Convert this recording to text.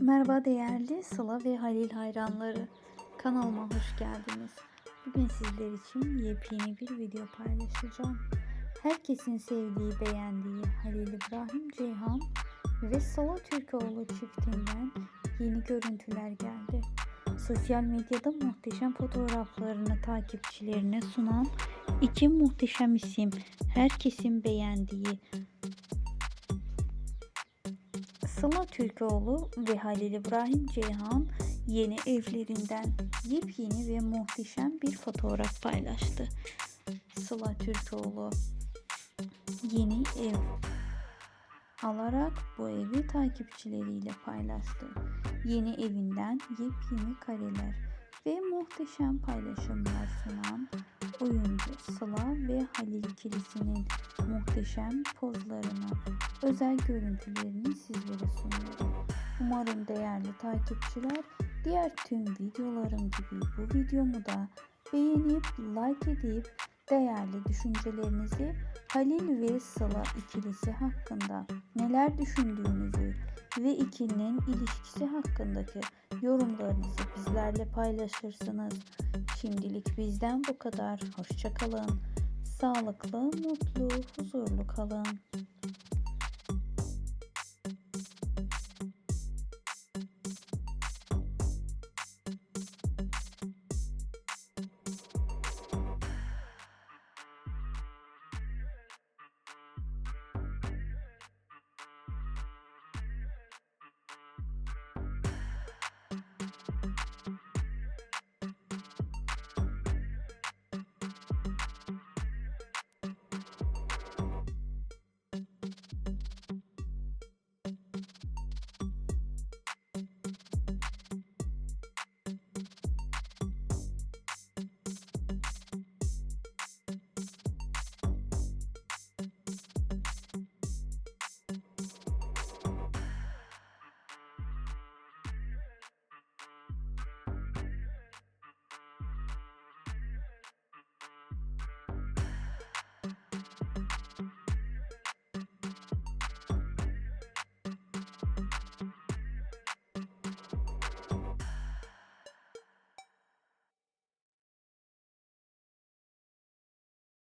Merhaba değerli Sıla ve Halil hayranları. Kanalıma hoş geldiniz. Bugün sizler için yepyeni bir video paylaşacağım. Herkesin sevdiği, beğendiği Halil İbrahim Ceyhan ve Sıla Türkoğlu çiftinden yeni görüntüler geldi. Sosyal medyada muhteşem fotoğraflarını takipçilerine sunan iki muhteşem isim, herkesin beğendiği Sıla Türkoğlu ve Halil İbrahim Ceyhan yeni evlerinden yepyeni ve muhteşem bir fotoğraf paylaştı. Sıla Türkoğlu yeni ev alarak bu evi takipçileriyle paylaştı. Yeni evinden yepyeni kareler ve muhteşem paylaşımlar sunan oyuncu Sıla ve Halil ikilisinin muhteşem pozlarını, özel görüntülerini sizlere sunuyorum. Umarım değerli takipçiler diğer tüm videolarım gibi bu videomu da beğenip like edip değerli düşüncelerinizi Halil ve Sıla ikilisi hakkında neler düşündüğünüzü ve ikilinin ilişkisi hakkındaki yorumlarınızı bizlerle paylaşırsınız. Şimdilik bizden bu kadar. Hoşçakalın. Sağlıklı, mutlu, huzurlu kalın.